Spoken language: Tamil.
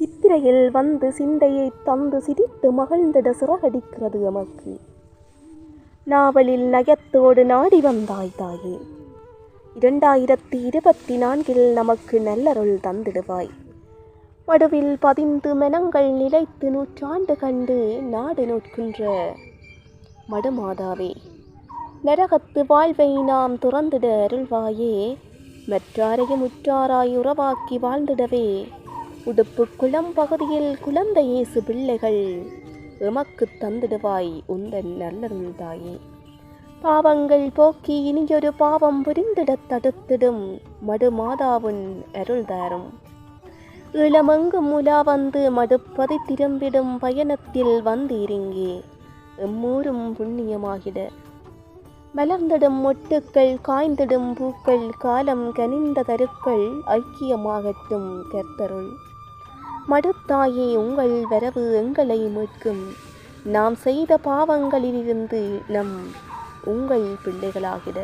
சித்திரையில் வந்து சிந்தையை தந்து சிரித்து மகிழ்ந்திட சிறகடிக்கிறது எமக்கு. நாவலில் நயத்தோடு நாடி வந்தாய் தாயே. இரண்டாயிரத்தி இருபத்தி நான்கில் நமக்கு நல்லருள் தந்திடுவாய். மடுவில் பதிந்து மெனங்கள் நிலைத்து நூற்றாண்டு கண்டு நாடு நோட்கின்ற மடுமாதாவே. நரகத்து வாழ்வை நாம் துறந்திட அருள்வாயே. மற்றாரையும் உற்றாராய் உறவாக்கி வாழ்ந்திடவே. உடுப்பு குளம் பகுதியில் குழந்தை இயேசு பிள்ளைகள். எமக்கு தந்திடுவாய் உந்தன் நல்லருள் தாயே. பாவங்கள் போக்கி இனியொரு பாவம் புரிந்திடத் தடுத்திடும் மடு மாதாவின் அருள் தாரும் இளமங்கும் உலா வந்து மடுப்பதை திரும்பிடும் பயணத்தில் வந்தீரிங்கே எம்மூரும் புண்ணியமாகிட. மலர்ந்திடும் மொட்டுக்கள் காய்ந்திடும் பூக்கள் காலம் கனிந்த தருக்கள் ஐக்கியமாகட்டும் கர்த்தருள். மடுத்தாயே உங்கள் வரவு எங்களை மீட்கும். நாம் செய்த பாவங்களிலிருந்து நம் உங்கள் பிள்ளைகளாகிட